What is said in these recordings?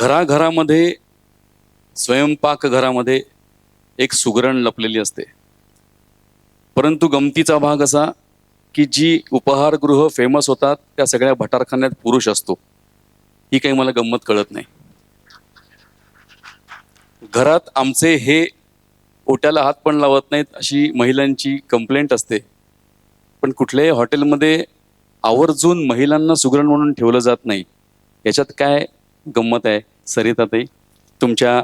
घराघरामध्ये स्वयंपाकघरामध्ये एक सुगरण लपलेली असते. परंतु गमतीचा भाग असा की जी उपहारगृह फेमस होतात त्या सगळ्या भटारखान्यात पुरुष असतो. ही काही मला गंमत कळत नाही. घरात आमचे हे ओट्याला हात पण लावत नाहीत अशी महिलांची कंप्लेंट असते. पण कुठल्याही हॉटेलमध्ये आवर्जून महिलांना सुगरण म्हणून ठेवलं जात नाही. याच्यात काय गंमत आहे सरिताताई तुमच्या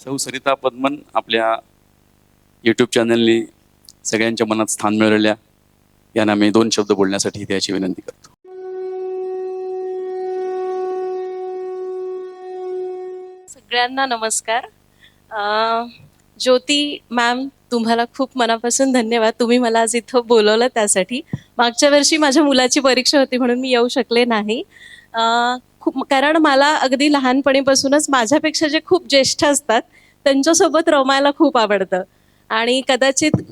सौ सरिता पद्मन आपल्या यूट्यूब चॅनलनी सगळ्यांच्या मनात स्थान मिळवल्या यांना मी दोन शब्द बोलण्यासाठी त्याची विनंती करतो. सगळ्यांना नमस्कार. ज्योती मॅम तुम्हाला खूप मनापासून धन्यवाद. तुम्ही मला आज इथं बोलवलं त्यासाठी. मागच्या वर्षी माझ्या मुलाची परीक्षा होती म्हणून मी येऊ शकले नाही. खूप कारण मला अगदी लहानपणीपासूनच माझ्यापेक्षा जे खूप ज्येष्ठ असतात त्यांच्यासोबत रमायला खूप आवडतं. आणि कदाचित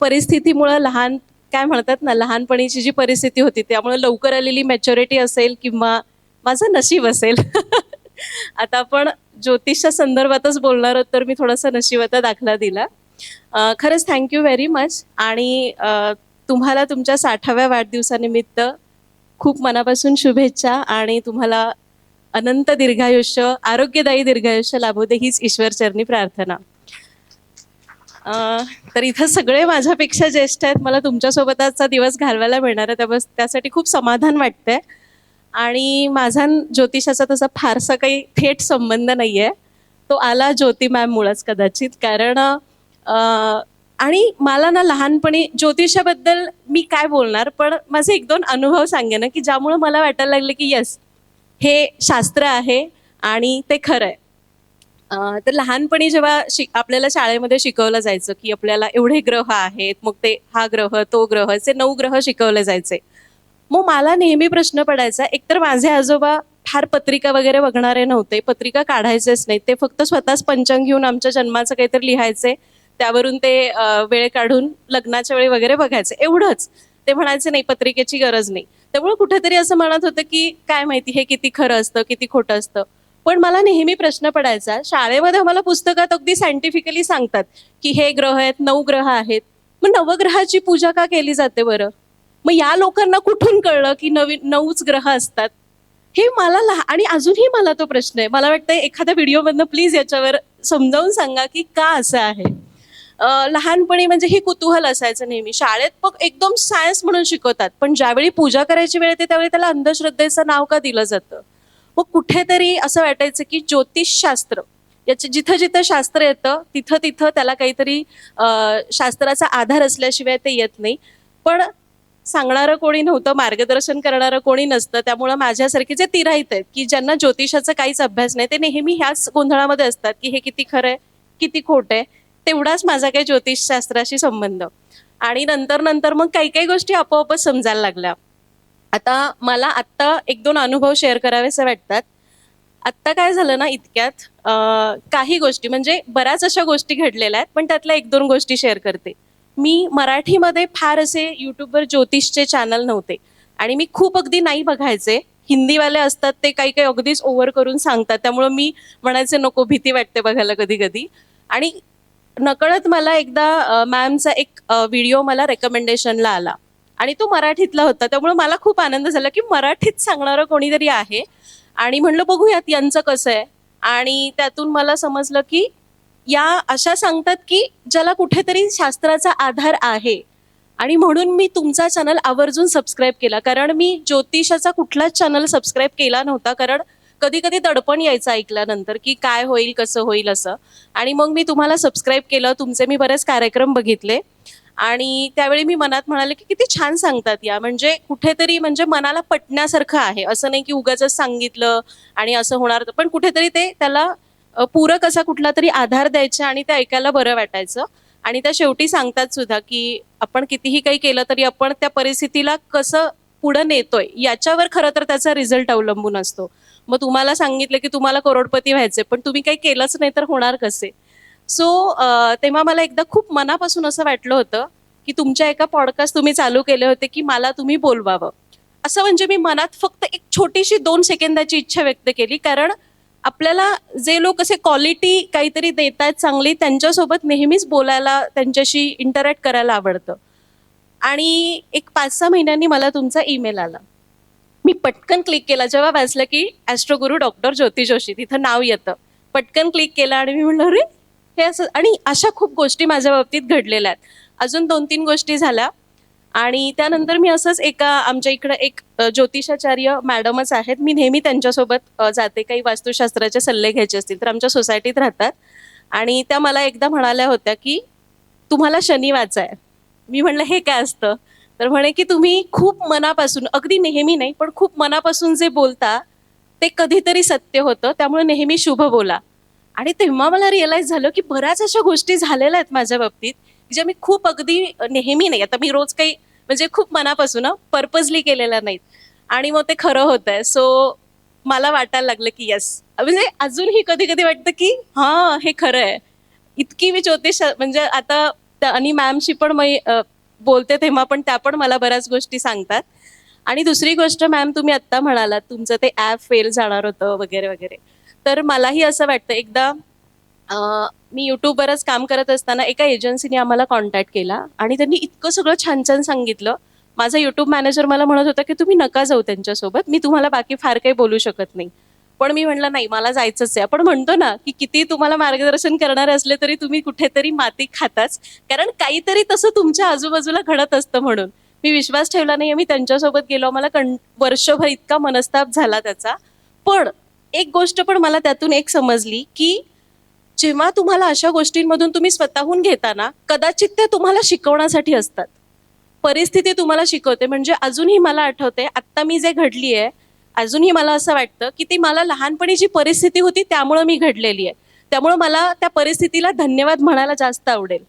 परिस्थितीमुळं लहान काय म्हणतात ना लहानपणीची जी परिस्थिती होती त्यामुळे लवकर आलेली मॅच्युरिटी असेल किंवा माझं नशीब असेल. आता आपण ज्योतिषच्या संदर्भातच बोलणार आहोत तर मी थोडासा नशिबाचा दाखला दिला. खरंच थँक्यू व्हेरी मच आणि तुम्हाला तुमच्या साठाव्या वाढदिवसानिमित्त खूप मनापासून शुभेच्छा आणि तुम्हाला अनंत दीर्घायुष्य आरोग्यदायी दीर्घायुष्य लाभू दे हीच ईश्वरचरणी प्रार्थना. तर इथं सगळे माझ्यापेक्षा ज्येष्ठ आहेत. मला तुमच्यासोबत आजचा दिवस घालवायला मिळणार आहे. त्यामुळे त्यासाठी खूप समाधान वाटतंय. आणि माझा ज्योतिषाचा तसा फारसा काही थेट संबंध नाही आहे तो आला ज्योती मॅममुळंच कदाचित. कारण आणि मला ना लहानपणी ज्योतिषाबद्दल मी काय बोलणार पण माझे एक दोन अनुभव सांगेन की ज्यामुळं मला वाटायला लागले की यस हे शास्त्र आहे आणि ते खरं आहे तर लहानपणी जेव्हा शि आपल्याला शाळेमध्ये शिकवलं जायचं की आपल्याला एवढे ग्रह आहेत मग ते हा ग्रह तो ग्रह असे नऊ ग्रह शिकवले जायचे. मग मला नेहमी प्रश्न पडायचा एकतर माझे आजोबा फार पत्रिका वगैरे बघणारे नव्हते पत्रिका काढायचेच नाही ते फक्त स्वतःच पंचांग घेऊन आमच्या जन्माचं काहीतरी लिहायचे. त्यावरून ते वेळ काढून लग्नाच्या वेळी वगैरे बघायचे. एवढंच. ते म्हणायचे नाही पत्रिकेची गरज नाही. त्यामुळे कुठेतरी असं म्हणत होतं की काय माहिती हे किती खरं असतं किती खोटं असतं? पण मला नेहमी प्रश्न पडायचा शाळेमध्ये मला पुस्तकात अगदी सायंटिफिकली सांगतात की हे ग्रह आहेत नऊ ग्रह आहेत. मग नवग्रहाची पूजा का केली जाते बरं? मग या लोकांना कुठून कळलं की नवीन नऊच ग्रह असतात? हे मला लहा आणि अजूनही मला तो प्रश्न आहे. मला वाटतं एखाद्या व्हिडिओमधनं प्लीज याच्यावर समजावून सांगा की का असं आहे? लहानपणी म्हणजे हे कुतूहल असायचं नेहमी. शाळेत मग एकदम सायन्स म्हणून शिकवतात. पण ज्यावेळी पूजा करायची वेळ येते त्यावेळी त्याला अंधश्रद्धेचं नाव का दिलं जातं? मग कुठेतरी असं वाटायचं की ज्योतिषशास्त्र याचे जिथं जिथं शास्त्र येतं तिथं तिथं त्याला काहीतरी शास्त्राचा आधार असल्याशिवाय ते येत नाही. पण सांगणारं कोणी नव्हतं मार्गदर्शन करणारं कोणी नसतं. त्यामुळं माझ्यासारखे जे तिराईत आहेत की ज्यांना ज्योतिषाचा काहीच अभ्यास नाही ते नेहमी ह्याच गोंधळामध्ये असतात की हे किती खरं आहे किती खोटं आहे. तेवढाच माझा काही ज्योतिषशास्त्राशी संबंध. आणि नंतर नंतर मग काही काही गोष्टी आपोआपच समजायला लागल्या. आता मला आत्ता एक दोन अनुभव शेअर करावेसे वाटतात. आत्ता काय झालं ना इतक्यात काही गोष्टी म्हणजे बऱ्याच अशा गोष्टी घडलेल्या आहेत पण त्यातल्या एक दोन गोष्टी शेअर करते. मी मराठीमध्ये फार असे युट्यूबवर ज्योतिषचे चॅनल नव्हते. आणि मी खूप अगदी नाही बघायचे. हिंदीवाले असतात ते काही काही अगदीच ओव्हर करून सांगतात. त्यामुळं मी म्हणायचे नको भीती वाटते बघायला कधी कधी आणि नकळत मला एकदा मॅमचा एक व्हिडिओ मला रेकमेंडेशनला आला. आणि तो मराठीतला होता. त्यामुळे मला खूप आनंद झाला की मराठीत सांगणारं कोणीतरी आहे. आणि म्हणलं बघूयात यांचं कसं आहे. आणि त्यातून मला समजलं की या अशा सांगतात की ज्याला कुठेतरी शास्त्राचा आधार आहे. आणि म्हणून मी तुमचा चॅनल आवर्जून सबस्क्राईब केला. कारण मी ज्योतिषाचा कुठलाच चॅनल सबस्क्राईब केला नव्हता. कारण कधी कधी दडपण यायचं ऐकल्यानंतर की काय होईल कसं होईल असं. आणि मग मी तुम्हाला सबस्क्राईब केलं तुमचे मी बरेच कार्यक्रम बघितले. आणि त्यावेळी मी मनात म्हणाले की किती छान सांगतात या. म्हणजे कुठेतरी म्हणजे मनाला पटण्यासारखं आहे. असं नाही की उगाच सांगितलं आणि असं होणार. पण कुठेतरी ते त्याला पूरक असा कुठला तरी आधार द्यायचा आणि ते ऐकायला बरं वाटायचं. आणि त्या शेवटी सांगतात सुद्धा की आपण कितीही काही केलं तरी आपण त्या परिस्थितीला कसं पुढं नेतोय याच्यावर खरं तर त्याचा रिझल्ट अवलंबून असतो. मग तुम्हाला सांगितलं की तुम्हाला करोडपती व्हायचे पण तुम्ही काही केलंच नाही तर होणार कसे? सो तेव्हा मला एकदा खूप मनापासून असं वाटलं होतं की तुमच्या एका पॉडकास्ट तुम्ही चालू केले होते की मला तुम्ही बोलवावं. असं म्हणजे मी मनात फक्त एक छोटीशी दोन सेकंदाची इच्छा व्यक्त केली कारण आपल्याला जे लोक असे क्वालिटी काहीतरी देत आहेत चांगली त्यांच्यासोबत नेहमीच बोलायला त्यांच्याशी इंटरॅक्ट करायला आवडतं. आणि एक पाच सहा महिन्यांनी मला तुमचा ईमेल आला. मी पटकन क्लिक केला. जेव्हा वाचलं की ॲस्ट्रोगुरु डॉक्टर ज्योती जोशी तिथं नाव येतं. पटकन क्लिक केलं आणि मी म्हणलं अरे हे असं आणि अशा खूप गोष्टी माझ्या बाबतीत घडलेल्या आहेत. अजून दोन तीन गोष्टी झाल्या. आणि त्यानंतर मी असंच एका आमच्या इकडं एक ज्योतिषाचार्य मॅडमच आहेत. मी नेहमी त्यांच्यासोबत जाते. काही वास्तुशास्त्राचे सल्ले घ्यायचे असतील तर आमच्या सोसायटीत राहतात. आणि त्या मला एकदा म्हणाल्या होत्या की तुम्हाला शनी वाचाय. मी म्हणलं हे काय असतं? तर म्हणे की तुम्ही खूप मनापासून अगदी नेहमी नाही पण खूप मनापासून जे बोलता ते कधीतरी सत्य होतं त्यामुळे नेहमी शुभ बोला. आणि तेव्हा मला रिअलाईज झालं की बऱ्याच अशा गोष्टी झालेल्या आहेत माझ्या बाबतीत ज्या मी खूप अगदी नेहमी नाही. आता मी रोज काही म्हणजे खूप मनापासून पर्पजली केलेल्या नाहीत. आणि मग ते खरं होत आहे सो मला वाटायला लागलं की येस म्हणजे अजूनही कधी कधी वाटतं की हां हे खरं आहे. इतकी मी ज्योतिष म्हणजे आता त्या- आणि मॅमशी पण मी बोलते तेव्हा पण त्या पण मला बऱ्याच गोष्टी सांगतात. आणि दुसरी गोष्ट मॅम तुम्ही आत्ता म्हणालात तुमचं ते ॲप फेल जाणार होतं वगैरे वगैरे. तर मलाही असं वाटतं एकदा मी यूट्यूबवरच काम करत असताना एका एजन्सीने आम्हाला कॉन्टॅक्ट केला आणि त्यांनी इतकं सगळं छान छान सांगितलं. माझा यूट्यूब मॅनेजर मला म्हणत होता की तुम्ही नका जाऊ त्यांच्यासोबत मी तुम्हाला बाकी फार काही बोलू शकत नाही. पण मी म्हणलं नाही मला जायचंच आहे. आपण म्हणतो ना की किती तुम्हाला मार्गदर्शन करणारे असले तरी तुम्ही कुठेतरी माती खाताच. कारण काहीतरी तसं तुमच्या आजूबाजूला घडत असतं म्हणून. मी विश्वास ठेवला नाही मी त्यांच्यासोबत गेलो मला कं वर्षभर इतका मनस्ताप झाला त्याचा. पण एक गोष्ट पण मला त्यातून एक समजली की जेव्हा तुम्हाला अशा गोष्टींमधून तुम्ही स्वतःहून घेताना कदाचित ते तुम्हाला शिकवण्यासाठी असतात. परिस्थिती तुम्हाला शिकवते. म्हणजे अजूनही मला आठवते आत्ता मी जे घडली आहे अजूनही मला असं वाटतं की ती मला लहानपणी जी परिस्थिती होती त्यामुळं मी घडलेली आहे. त्यामुळं मला त्या परिस्थितीला धन्यवाद म्हणायला जास्त आवडेल.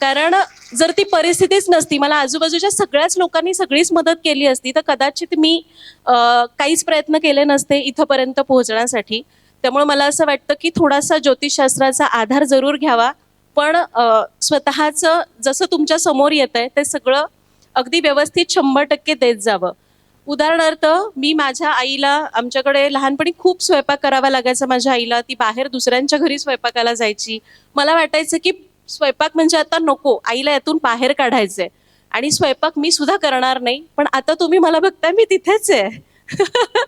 कारण जर ती परिस्थितीच नसती मला आजूबाजूच्या सगळ्याच लोकांनी सगळीच मदत केली असती तर कदाचित मी काहीच प्रयत्न केले नसते इथंपर्यंत पोहोचण्यासाठी. त्यामुळे मला असं वाटतं की थोडासा ज्योतिषशास्त्राचा आधार जरूर घ्यावा. पण स्वतःचं जसं तुमच्यासमोर येत आहे ते सगळं अगदी व्यवस्थित शंभर टक्के देत जावं. उदाहरणार्थ मी माझ्या आईला आमच्याकडे लहानपणी खूप स्वयंपाक करावा लागायचा माझ्या आईला. ती बाहेर दुसऱ्यांच्या घरी स्वयंपाकाला जायची. मला वाटायचं की स्वयंपाक म्हणजे आता नको आईला यातून बाहेर काढायचंय. आणि स्वयंपाक मी सुद्धा करणार नाही पण आता तुम्ही मला बघताय मी तिथेच आहे.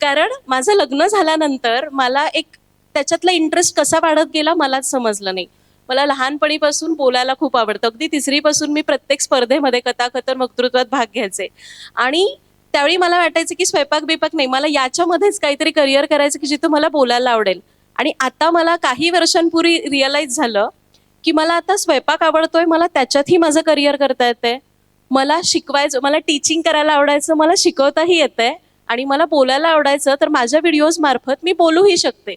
कारण माझं लग्न झाल्यानंतर मला एक त्याच्यातला इंटरेस्ट कसा वाढत गेला मलाच समजलं नाही. मला लहानपणीपासून बोलायला खूप आवडतं. अगदी तिसरीपासून मी प्रत्येक स्पर्धेमध्ये कथाकथन वक्तृत्वात भाग घ्यायचे. आणि त्यावेळी मला वाटायचं की स्वयंपाक बिपाक नाही मला याच्यामध्येच काहीतरी करिअर करायचं की जिथं मला बोलायला आवडेल. आणि आता मला काही वर्षांपूर्वी रिअलाईज झालं की मला आता स्वयंपाक आवडतोय मला त्याच्यातही माझं करिअर करता येते मला शिकवायचं मला टीचिंग करायला आवडायचं मला शिकवताही येतंय. आणि मला बोलायला आवडायचं तर माझ्या व्हिडिओज मार्फत मी बोलूही शकते.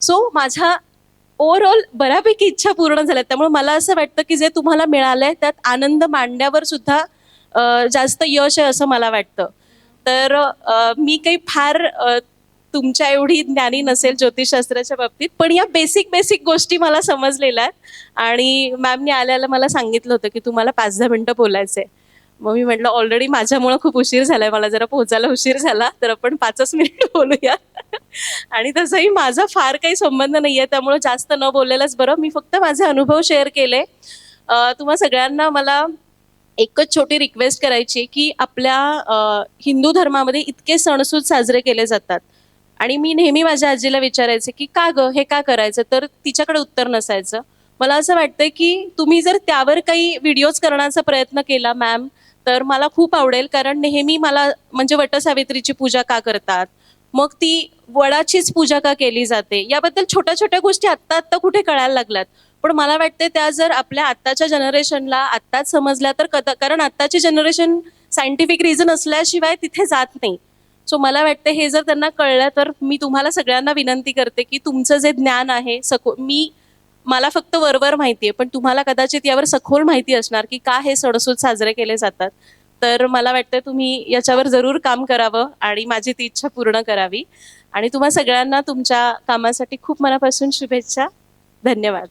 सो माझ्या ओव्हरऑल बऱ्यापैकी इच्छा पूर्ण झाल्या. त्यामुळे मला असं वाटतं की जे तुम्हाला मिळालंय त्यात आनंद मांडण्यावर सुद्धा जास्त यश आहे असं मला वाटतं. तर मी काही फार तुमच्या एवढी ज्ञानी नसेल ज्योतिषशास्त्राच्या बाबतीत पण या बेसिक बेसिक गोष्टी मला समजलेल्या आहेत. आणि मॅमने आल्याला मला सांगितलं होतं की तुम्हाला पाच दहा मिनटं बोलायचंय. मग मी म्हटलं ऑलरेडी माझ्यामुळं खूप उशीर झालाय. मला जरा पोहोचायला उशीर झाला. तर आपण पाचच मिनिट बोलूया. आणि तसंही माझा फार काही संबंध नाहीये. त्यामुळे जास्त न बोललेलंच बरं. मी फक्त माझे अनुभव शेअर केले. तुम्हा सगळ्यांना मला एकच छोटी रिक्वेस्ट करायची की आपल्या हिंदू धर्मामध्ये इतके सणसूद साजरे केले जातात. आणि मी नेहमी माझ्या आजीला विचारायचे की का ग? हे का करायचं? तर तिच्याकडे उत्तर नसायचं. मला असं वाटतंय की तुम्ही जर त्यावर काही व्हिडिओज करण्याचा प्रयत्न केला मॅम तर मला खूप आवडेल. कारण नेहमी मला म्हणजे वटसावित्रीची पूजा का करतात? मग ती वडाचीच पूजा का केली जाते? याबद्दल छोट्या छोट्या गोष्टी आत्ता आत्ता कुठे कळायला लागल्यात? पण मला वाटते त्या जर आपल्या आत्ताच्या जनरेशनला आत्ताच समजल्या तर कदा कारण आत्ताची जनरेशन सायंटिफिक रिझन असल्याशिवाय तिथे जात नाही. सो मला वाटतं हे जर त्यांना कळलं तर मी तुम्हाला सगळ्यांना विनंती करते की तुमचं जे ज्ञान आहे सखो मी मला फक्त वरवर माहिती आहे पण तुम्हाला कदाचित यावर सखोल माहिती असणार की का हे सणसूद साजरे केले जातात. तर मला वाटतं तुम्ही याच्यावर जरूर काम करावं आणि माझी ती इच्छा पूर्ण करावी. आणि तुम्हा सगळ्यांना तुमच्या कामासाठी खूप मनापासून शुभेच्छा. धन्यवाद.